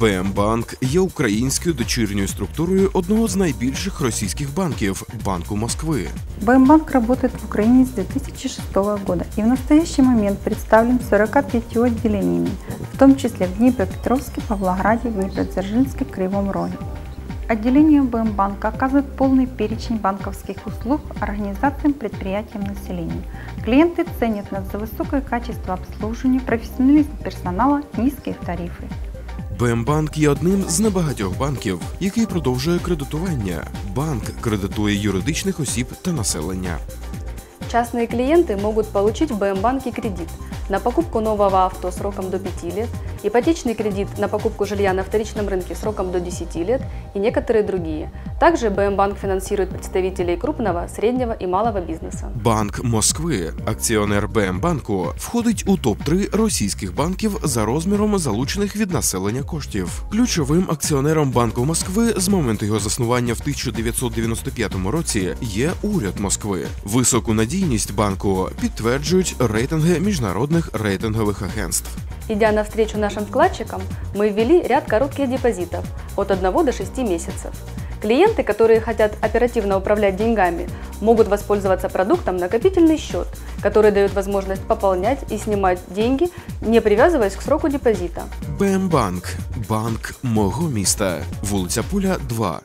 БМ Банк є українською дочірньою структурою одного з найбільших російських банків Банку Москви. БМБанк работает в Украине с 2006 года и в настоящий момент представлен 45 отделениями, в том числе в Днепропетровске, Павлограде, Днепродзержинске, Кривом Роге. Отделение БМБанка оказывает полный перечень банковских услуг организациям, предприятиям, населению. Клиенты ценят нас за высокое качество обслуживания, профессионализм персонала, низкие тарифы. БМ Банк є одним з небагатьох банків, який продовжує кредитування. Банк кредитує юридичних осіб та населення. Частные клиенты могут получить в БМ-банке кредит на покупку нового авто сроком до 5 лет, ипотечный кредит на покупку жилья на вторичном рынке сроком до 10 лет и некоторые другие. Также БМ-банк финансирует представителей крупного, среднего и малого бизнеса. Банк Москви, акціонер БМ Банку, входить у топ 3 російських банків за розміром залучених від населення коштів. Ключовим акціонером Банку Москви з моменту його заснування в 1995 році є уряд Москви. Високу надійність банку підтверджують рейтинги міжнародних рейтингових агентств. Идя навстречу нашим вкладчикам, мы ввели ряд коротких депозитов от 1 до 6 месяцев. Клиенты, которые хотят оперативно управлять деньгами, могут воспользоваться продуктом накопительный счет, который дает возможность пополнять и снимать деньги, не привязываясь к сроку депозита. БМ Банк банк мого міста, вулиця Пуля, 2.